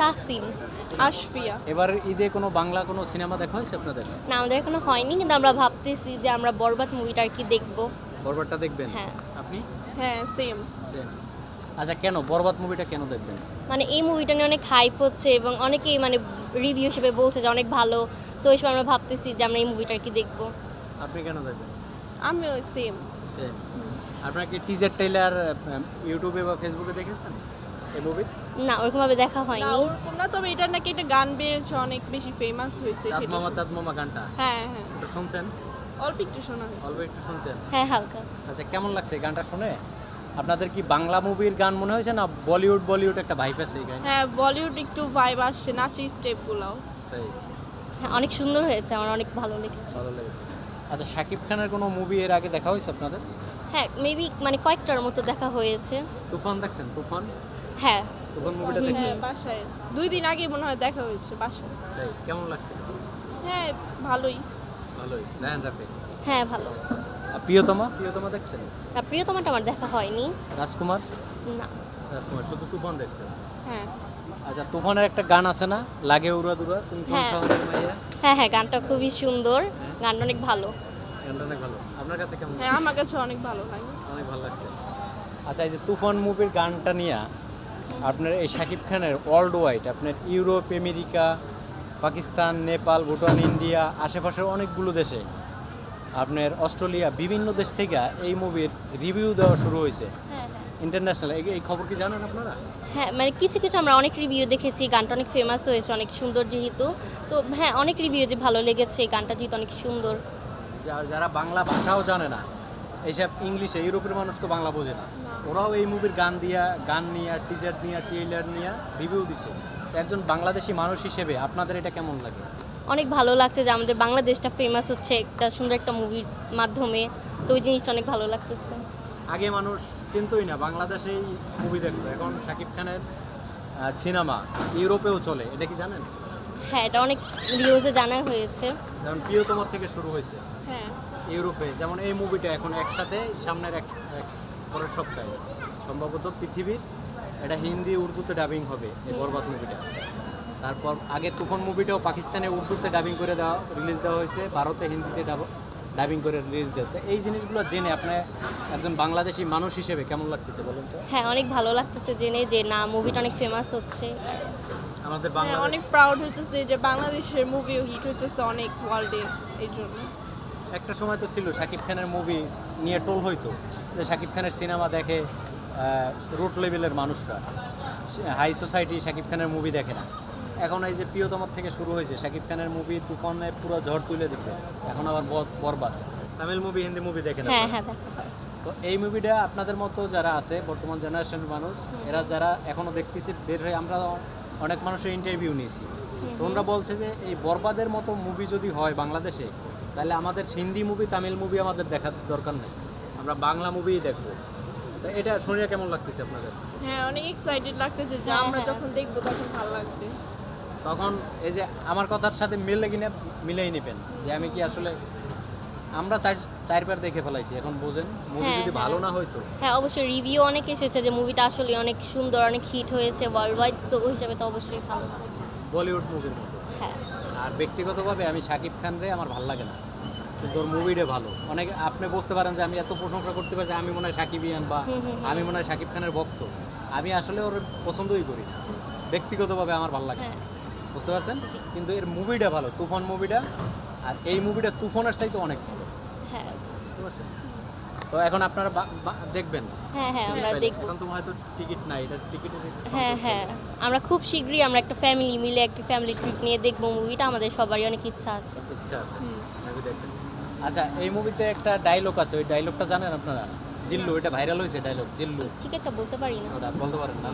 তাহসিন আশফিয়া। এবার ঈদে কোনো বাংলা কোনো সিনেমা দেখা হয়েছে আপনাদের? না আমাদের এখনও হয়নি কিন্তু আমরা ভাবতেছি যে আমরা বরবাদ মুভিটা আর কি দেখব। বরবাদটা দেখবেন? হ্যাঁ। আপনি? হ্যাঁ সেম Same. আচ্ছা কেন? বরবাদ মুভিটা কেন দেখবেন? মানে এই মুভিটা নিয়ে অনেক হাইপ হচ্ছে এবং অনেকেই মানে রিভিউ হিসেবে বলছে যে অনেক ভালো। সো এই আমরা ভাবতেছি যে আমরা এই মুভিটা আর কি দেখব। আপনি কেন দেখবেন? আমিও সেম Same. আপনারা কি টিজার ট্রেলার ইউটিউবে বা ফেসবুকে দেখেছেন? এই মুভি না ওরকমভাবে দেখা না হয়নি। ওরকম না তবে এটা নাকি একটা গান বেরিয়েছে অনেক বেশি ফেমাস হয়েছে চাঁদ মামা চাঁদ মামা গানটা? হ্যাঁ হ্যাঁ। ওটা শুনছেন? অল্প একটু শোনা হয়েছে। অল্প একটু শুনছেন? হ্যাঁ হালকা। আচ্ছা কেমন লাগছে গানটা শুনে? আপনাদের কি বাংলা মুভির গান মনে হয়েছে না বলিউড বলিউড একটা ভাইব আছে এই গান? হ্যাঁ বলিউড একটু ভাইব আসছে নাচের স্টেপগুলোও তাই? হ্যাঁ অনেক সুন্দর হয়েছে আমার অনেক ভালো লেগেছে। ভালো লেগেছে। আচ্ছা শাকিব খানের কোনো মুভি এর আগে দেখা হয়েছে আপনাদের? হ্যাঁ মেবি মানে কয়েকটার মতো দেখা হয়েছে। তুফান দেখছেন? তুফান? হ্যাঁ। তুফান মুভিটা দেখছেন? হ্যাঁ বাসায়। দুই দিন আগে মনে হয় দেখা হয়েছে বাসায়। কেমন লাগছে? হ্যাঁ ভালোই। ভালোই। রাফি হ্যাঁ ভালো। প্রিয়তমা? প্রিয়তমা দেখছেন? না প্রিয়তমাটা আমার দেখা হয়নি। রাজকুমার? না। রাজকুমার শুধু তুফান দেখছেন? হ্যাঁ। আচ্ছা তুফানের একটা গান আছে না? লাগে উড়া দুরা তুমি কোন হ্যাঁ। শহরের মাইয়া? হ্যাঁ হ্যাঁ গানটা খুবই সুন্দর। গানটা অনেক ভালো। গানটা অনেক ভালো। আপনার কাছে কেমন হ্যাঁ আমার কাছে অনেক ভালো লাগে। অনেক ভালো লাগছে। আচ্ছা এই যে তুফান মুভির গানটা নিয়ে আপনার এই শাকিব খানের ওয়ার্ল্ড ওয়াইড আপনার Europe America Pakistan Nepal Bhutan India আশেপাশের অনেকগুলো দেশে আপনার অস্ট্রেলিয়া বিভিন্ন দেশ থেকে এই মুভির রিভিউ দেওয়া শুরু হয়েছে। হ্যাঁ হ্যাঁ। ইন্টারন্যাশনাল এই খবর কি জানেন আপনারা? হ্যাঁ মানে কিছু কিছু আমরা অনেক রিভিউ দেখেছি গানটা অনেক ফেমাস হয়েছে অনেক সুন্দর যেহেতু। তো হ্যাঁ অনেক রিভিউ যে ভালো লেগেছে গানটা যেহেতু অনেক সুন্দর। যারা বাংলা ভাষাও জানে না এইসব ইংলিশে ইউরোপের মানুষ তো বাংলা বোঝে না। ওরাও এই মুভির গান দিয়া গান নিয়ে টিজার নিয়ে ট্রেলার নিয়ে রিভিউ দিচ্ছে একজন বাংলাদেশি মানুষ হিসেবে আপনাদের এটা কেমন লাগে? অনেক ভালো লাগছে যে আমাদের বাংলাদেশটা ফেমাস হচ্ছে একটা সুন্দর একটা মুভির মাধ্যমে। তো ওই জিনিসটা অনেক ভালো লাগতেছে। আগে মানুষ চিনতই না বাংলাদেশেই মুভি দেখতো। এখন শাকিব খানের সিনেমা ইউরোপেও চলে। এটা কি জানেন? হ্যাঁ এটা অনেক নিউজে জানা হয়েছে। যেমন প্রিয়তমার থেকে শুরু হয়েছে। হ্যাঁ। ইউরোপে যেমন এই মুভিটা এখন একসাথে সামনের এক এক পরের সপ্তাহে। সম্ভবত পৃথিবীর এটা হিন্দি উর্দুতে ডাবিং হবে এই বরবাদ মুভিটা তারপর আগে তুফান মুভিটাও পাকিস্তানে উর্দুতে ডাবিং করে দেওয়া রিলিজ দেওয়া হয়েছে ভারতে হিন্দিতে ডাবিং করে রিলিজ দেওয়া। তো এই জিনিসগুলো জেনে আপনার একজন বাংলাদেশি মানুষ হিসেবে কেমন লাগতেছে বলুন তো? হ্যাঁ অনেক ভালো লাগতেছে জেনে যে না মুভিটা অনেক ফেমাস হচ্ছে। আমাদের হ্যাঁ বাংলা অনেক প্রাউড হইতেছে যে বাংলাদেশের মুভিও হিট হইতেছে অনেক ওয়ার্ল্ডে এই জন্য। একটা সময় তো ছিল শাকিব খানের মুভি নিয়ে টোল হইতো যে শাকিব খানের সিনেমা দেখে রুট লেভেলের মানুষরা। হাই সোসাইটি শাকিব খানের মুভি দেখে না। এখন এই যে প্রিয়তমার থেকে শুরু হয়েছে শাকিব খানের মুভি তুফানে পুরো ঝড় তুলে দিছে। এখন আবার বরবাদ। তামিল মুভি হিন্দি মুভি দেখে না হ্যাঁ হ্যাঁ তো এই মুভিটা আপনাদের মতো যারা আছে বর্তমান জেনারেশনের মানুষ এরা যারা এখনও দেখতেছি বের হয়ে আমরা অনেক মানুষের ইন্টারভিউ নিয়েছি। তো বলছে যে এই বরবাদের মতো মুভি যদি হয় বাংলাদেশে তাহলে আমাদের হিন্দি মুভি তামিল মুভি আমাদের দেখার দরকার নেই। আমরা বাংলা মুভিই দেখব। তো এটা শুনে কেমন লাগতেছে আপনাদের? হ্যাঁ অনেক এক্সাইটেড লাগতেছে যে হ্যাঁ, আমরা হ্যাঁ। যখন দেখব তখন ভালো লাগবে। তখন এই যে আমার কথার সাথে মিললে কিনা মিলেই নেবেন। যে আমি কি আসলে আমরা চার চারবার দেখে ফেলাইছি এখন বোঝেন মুভি হ্যাঁ, যদি। ভালো না হইতো। হ্যাঁ অবশ্যই রিভিউ অনেক এসেছে যে মুভিটা আসলে অনেক সুন্দর অনেক হিট হয়েছে ওয়ার্ল্ড ওয়াইড সো ওই হিসাবে তো অবশ্যই ভালো। বলিউড মুভির মতো। হ্যাঁ। আর ব্যক্তিগতভাবে আমি শাকিব খান রে আমার ভালো লাগে না। কিন্তু ওর মুভিটা ভালো। অনেকে আপনি বুঝতে পারেন যে আমি এত প্রশংসা করতে পারি আমি মনে হয় বা হুম, হুম, হুম। আমি মনে হয় শাকিব খানের ভক্ত। আমি আসলে ওর পছন্দই করি না। ব্যক্তিগতভাবে আমার ভালো লাগে হ্যাঁ। বুঝতে পারছেন? কিন্তু এর মুভিটা ভালো তুফান মুভিটা আর এই মুভিটা তুফানের চাইতে অনেক ভালো। হ্যাঁ বুঝতে পারছেন? তো এখন আপনারা দেখবেন। হ্যাঁ হ্যাঁ আমরা দেখব। এখন তো হয়তো টিকিট নাই এটা টিকিটের হ্যাঁ হ্যাঁ আমরা খুব শীঘ্রই আমরা একটা ফ্যামিলি মিলে একটা ফ্যামিলি ট্রিপ নিয়ে দেখব মুভিটা আমাদের সবারই অনেক ইচ্ছা আছে। ইচ্ছা আছে। দেখবেন। আচ্ছা এই মুভিতে একটা ডায়লগ আছে ওই ডায়লগটা জানেন আপনারা? জিল্লু এটা ভাইরাল হয়েছে ডায়লগ জিল্লু। ঠিক একটা বলতে পারি না। ওটা বলতে পারেন না।